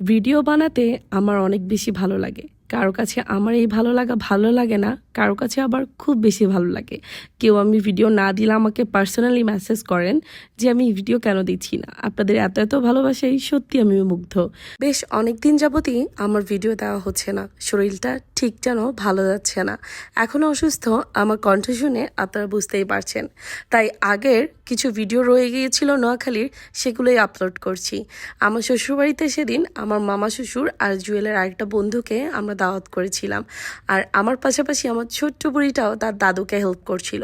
Video বানাতে আমার অনেক বেশি ভালো লাগে। কারও কাছে আমার এই ভালো লাগা ভালো লাগে না, কারও কাছে আবার খুব বেশি ভালো লাগে। কেউ আমি ভিডিও না দিলে আমাকে পার্সোনালি মেসেজ করেন যে আমি ভিডিও কেন দিচ্ছি না। আপনাদের এত এত ভালোবাসাই সত্যি আমি মুগ্ধ। বেশ অনেক দিন যাবতই আমার ভিডিও দেওয়া হচ্ছে না। শরীরটা ঠিক যেন ভালো যাচ্ছে না। এখনও অসুস্থ, আমার কণ্ঠ শুনে আপনারা বুঝতেই পারছেন। তাই আগের কিছু ভিডিও রয়ে গিয়েছিল নোয়াখালীর, সেগুলোই আপলোড করছি। আমার শ্বশুরবাড়িতে সেদিন আমার মামা শ্বশুর আর জুয়েলের আরেকটা বন্ধুকে আমরা দাওয়াত করেছিলাম। আর আমার পাশাপাশি আমার ছোট্ট বুড়িটাও তার দাদুকে হেল্প করছিল।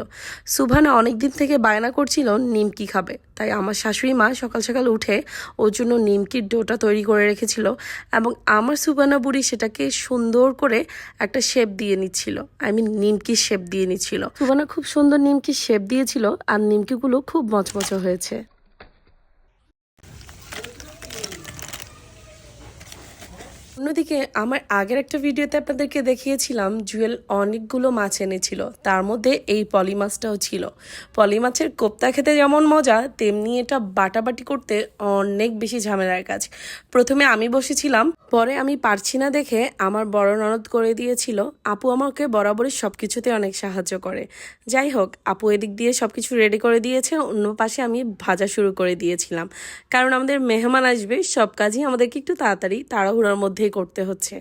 সুভানা অনেক দিন থেকে বায়না করছিল নিমকি খাবে। তাই আমার শাশুড়ি মা সকাল সকাল উঠে ওর জন্য নিমকির ডোটা তৈরি করে রেখেছিল এবং আমার সুবানা বুড়ি সেটাকে সুন্দর করে একটা শেপ দিয়ে নিচ্ছিল। আই মিন নিমকির শেপ দিয়ে নিচ্ছিল। সুবানা খুব সুন্দর নিমকির শেপ দিয়েছিল আর নিমকিগুলো খুব মচমচে হয়েছে। অন্যদিকে, আমার আগের একটা ভিডিওতে আপনাদেরকে দেখিয়েছিলাম জুয়েল অনেকগুলো মাছ এনেছিল। তার মধ্যে এই পলি মাছটাও ছিল। পলি মাছের কোপ্তা খেতে যেমন মজা, তেমনি এটা বাটাবাটি করতে অনেক বেশি ঝামেলার কাজ। প্রথমে আমি বসেছিলাম, পরে আমি পারছি না দেখে আমার বড় ননদ করে দিয়েছিল। আপু আমাকে বরাবরই সব কিছুতে অনেক সাহায্য করে। যাই হোক, আপু এদিক দিয়ে সব কিছু রেডি করে দিয়েছে, অন্য পাশে আমি ভাজা শুরু করে দিয়েছিলাম। কারণ আমাদের মেহমান আসবে, সব কাজই আমাদেরকে একটু তাড়াতাড়ি, তাড়াহুড়োর মধ্যেই করতে হচ্ছে।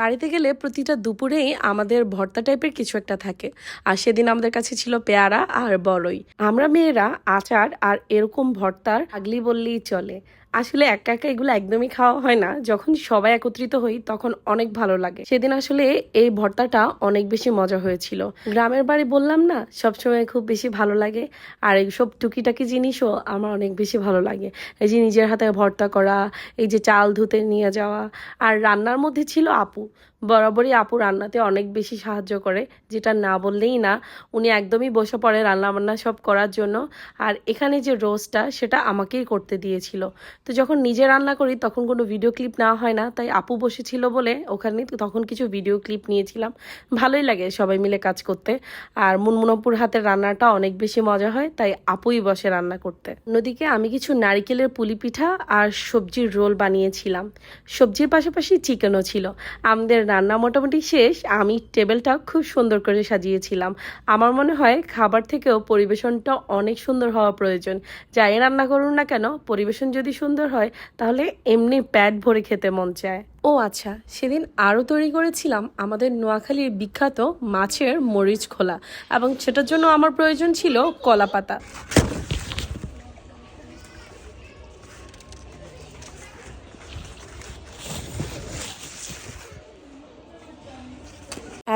বাড়িতে গেলে প্রতিটা দুপুরেই আমাদের ভর্তা টাইপের কিছু একটা থাকে। আর সেদিন আমাদের কাছে ছিল পেয়ারা আর বলই। আমরা মেয়েরা আচার আর এরকম ভর্তার আগলি বললেই চলে। আসলে একা একা এগুলো একদমই খাওয়া হয় না। যখন সবাই একত্রিত হই, তখন অনেক ভালো লাগে। সেদিন আসলে এই ভর্তাটা অনেক বেশি মজা হয়েছিল। গ্রামের বাড়ি বললাম না, সবসময় খুব বেশি ভালো লাগে। আর এইসব টুকিটাকি জিনিসও আমার অনেক বেশি ভালো লাগে। এই যে নিজের হাতে ভর্তা করা, এই যে চাল ধুতে নিয়ে যাওয়া, আর রান্নার মধ্যে ছিল আপু। বরাবরই আপু রান্নাতে অনেক বেশি সাহায্য করে, যেটা না বললেই না, উনি একদমই বসে পড়ে রান্না বান্না সব করার জন্য। আর এখানে যে রোজটা সেটা আমাকেই করতে দিয়েছিল। তো যখন নিজে রান্না করি, তখন কোনো ভিডিও ক্লিপ না হয় না। তাই আপু বসেছিল বলে ওখানে তখন কিছু ভিডিও ক্লিপ নিয়েছিলাম। ভালোই লাগে সবাই মিলে কাজ করতে। আর মুনমুনপুর হাতের রান্নাটা অনেক বেশি মজা হয়, তাই আপুই বসে রান্না করতে। নদীকে আমি কিছু নারিকেলের পুলি পিঠা আর সবজির রোল বানিয়েছিলাম। সবজির পাশাপাশি চিকেনও ছিল। আমাদের রান্না মোটামুটি শেষ, আমি টেবিলটা খুব সুন্দর করে সাজিয়েছিলাম। আমার মনে হয় খাবার থেকেও পরিবেশনটা অনেক সুন্দর হওয়া প্রয়োজন। যাই রান্না করুন না কেন, পরিবেশন যদি সুন্দর হয়, তাহলে এমনি প্যাট ভরে খেতে মন চায়। ও আচ্ছা সেদিন আরও তৈরি করেছিলাম আমাদের নোয়াখালীর বিখ্যাত মাছের মরিচ খোলা এবং সেটার জন্য আমার প্রয়োজন ছিল কলা পাতা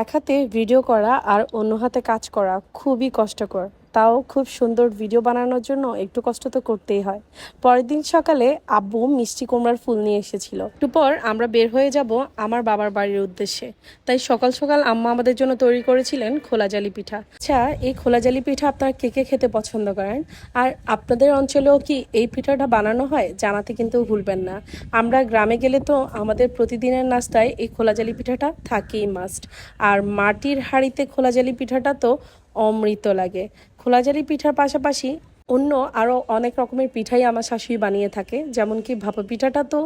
এক হাতে ভিডিও করা আর অন্য হাতে কাজ করা খুবই কষ্টকর। তাও খুব সুন্দর ভিডিও বানানোর জন্য একটু কষ্ট তো করতেই হয়। পরের দিন সকালে আব্বু মিষ্টি কুমড়ার ফুল নিয়ে এসেছিল। একটু পর আমরা বের হয়ে যাব আমার বাবার বাড়ির উদ্দেশ্যে। তাই সকাল সকাল আম্মা আমাদের জন্য তৈরি করেছিলেন খোলা জালি পিঠা। আচ্ছা এই খোলা জালি পিঠা আপনারা কে কে খেতে পছন্দ করেন? আর আপনাদের অঞ্চলেও কি এই পিঠাটা বানানো হয়? জানাতে কিন্তু ভুলবেন না। আমরা গ্রামে গেলে তো আমাদের প্রতিদিনের নাস্তায় এই খোলা জালি পিঠাটা থাকেই মাস্ট আর মাটির হাঁড়িতে খোলা জালি পিঠাটা তো অমৃত লাগে। খোলাজালি পিঠার পাশাপাশি অন্য আরও অনেক রকমের পিঠাই আমার শাশুড়ি বানিয়ে থাকে, যেমন কি ভাপা পিঠাটা তো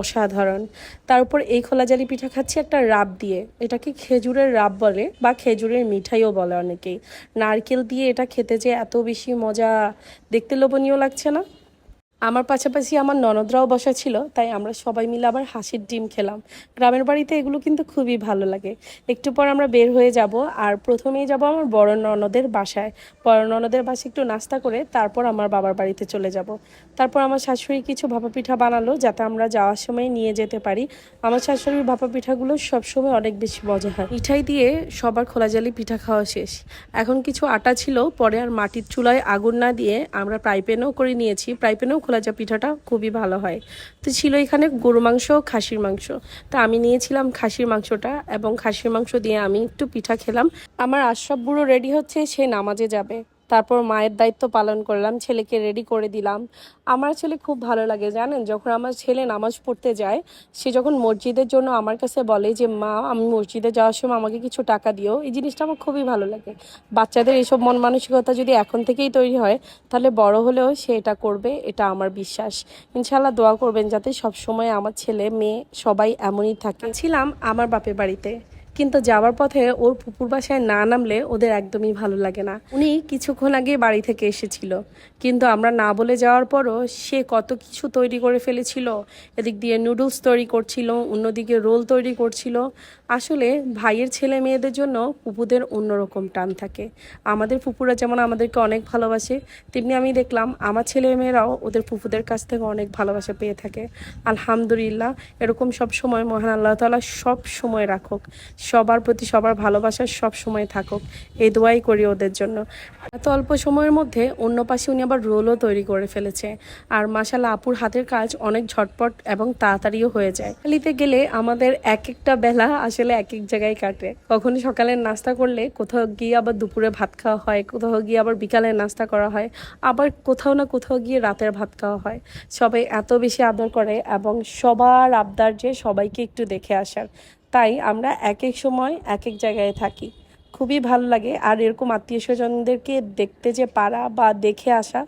অসাধারণ। তার উপর এই খোলাজালি পিঠা খাচ্ছি একটা রাব দিয়ে। এটাকে খেজুরের রাব বলে বা খেজুরের মিঠাইও বলে অনেকেই। নারকেল দিয়ে এটা খেতে যে এত বেশি মজা, দেখতে লোভনীয় লাগছে না? আমার পাশাপাশি আমার ননদরাও বসা ছিল, তাই আমরা সবাই মিলে আবার হাসির ডিম খেলাম। গ্রামের বাড়িতে এগুলো কিন্তু খুবই ভালো লাগে। একটু পর আমরা বের হয়ে যাব আর প্রথমেই যাব আমার বড় ননদের বাসায়। বড় ননদের বাসায় একটু নাস্তা করে তারপর আমার বাবার বাড়িতে চলে যাব। তারপর আমার শাশুড়ি কিছু ভাপা পিঠা বানালো যাতে আমরা যাওয়ার সময় নিয়ে যেতে পারি। আমার শাশুড়ির ভাপা পিঠাগুলো সবসময় অনেক বেশি মজা হয়। মিঠাই দিয়ে সবার খোলা জালি পিঠা খাওয়া শেষ। এখন কিছু আটা ছিল, পরে আর মাটির চুলায় আগুন না দিয়ে আমরা প্রাই প্যানেও করে নিয়েছি। প্রাই প্যানেও খোলা যা পিঠাটা খুবই ভালো হয়। তো ছিল এখানে গরু মাংস, খাসির মাংস। তা আমি নিয়েছিলাম খাসির মাংসটা এবং খাসির মাংস দিয়ে আমি একটু পিঠা খেলাম। আমার আশরাফ বুড়ো রেডি হচ্ছে, সে নামাজে যাবে। তারপর মায়ের দায়িত্ব পালন করলাম, ছেলেকে রেডি করে দিলাম। আমার ছেলে খুব ভালো লাগে, জানেন? যখন আমার ছেলে নামাজ পড়তে যায়, সে যখন মসজিদের জন্য আমার কাছে বলে যে, মা, আমি মসজিদে যাওয়ার সময় আমাকে কিছু টাকা দিও, এই জিনিসটা আমার খুবই ভালো লাগে। বাচ্চাদের এইসব মন মানসিকতা যদি এখন থেকেই তৈরি হয়, তাহলে বড় হলেও সে এটা করবে, এটা আমার বিশ্বাস। ইনশাল্লাহ দোয়া করবেন যাতে সব সময় আমার ছেলে, মেয়ে সবাই এমনই থাকে। ছিলাম আমার বাপের বাড়িতে। কিন্তু যাওয়ার পথে ওর পুকুর বাসায় না নামলে ওদের একদমই ভালো লাগে না। উনি কিছুক্ষণ আগে বাড়ি থেকে এসেছিল। কিন্তু আমরা না বলে যাওয়ার পরও সে কত কিছু তৈরি করে ফেলেছিল। এদিক দিয়ে নুডলস তৈরি করছিল, অন্যদিকে রোল তৈরি করছিল। আসলে ভাইয়ের ছেলে মেয়েদের জন্য পুপুদের অন্যরকম টান থাকে। আমাদের পুপুরা যেমন আমাদেরকে অনেক ভালোবাসে, তেমনি আমি দেখলাম আমার ছেলে মেয়েরাও ওদের পুপুদের কাছ থেকে অনেক ভালোবাসা পেয়ে থাকে। আলহামদুলিল্লাহ, এরকম সব সময় মহান আল্লাহ তাআলা সব সময় রাখুক। সবার প্রতি সবার ভালোবাসা সব সময় থাকুক। এই দোয়াই করি ওদের জন্য। এত অল্প সময়ের মধ্যে অন্য পাশে উনি আবার রোলও তৈরি করে ফেলেছে। আর মাসালা আপুর হাতের কাজ অনেক ঝটপট এবং তাড়াতাড়িও হয়ে যায়। খালিতে গেলে আমাদের এক একটা বেলা আসলে এক এক জায়গায় কাটে। কখনো সকালের নাস্তা করলে কোথাও গিয়ে আবার দুপুরে ভাত খাওয়া হয়, কোথাও গিয়ে আবার বিকালের নাস্তা করা হয়, আবার কোথাও না কোথাও গিয়ে রাতের ভাত খাওয়া হয়। সবাই এত বেশি আদর করে এবং সবার আবদার যে সবাইকে একটু দেখে আসার। তাই আমরা এক এক সময় এক এক জায়গায় থাকি। খুবই ভালো লাগে। আর এরকম আত্মীয় স্বজনদেরকে দেখতে যে পারা বা দেখে আসা,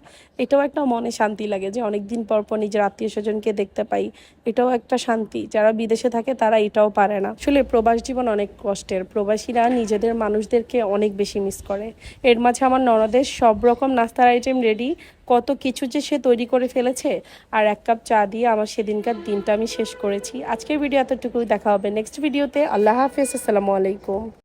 এটাও একটা মনে শান্তি লাগে যে অনেক দিন পর পর নিজের আত্মীয় স্বজনকে দেখতে পাই। এটাও একটা শান্তি। যারা বিদেশে থাকে তারা এটাও পারে না। আসলে প্রবাস জীবন অনেক কষ্টের। প্রবাসীরা নিজেদের মানুষদেরকে অনেক বেশি মিস করে। এর মাঝে আমার ননদের সব রকম নাস্তার আইটেম রেডি কত কিছু যে সে তৈরি করে ফেলেছে। আর এক কাপ চা দিয়ে আমার সেদিনকার দিনটা আমি শেষ করেছি। আজকের ভিডিও এতটুকুই। দেখা হবে নেক্সট ভিডিওতে আল্লাহ হাফেজ। আসসালামু আলাইকুম।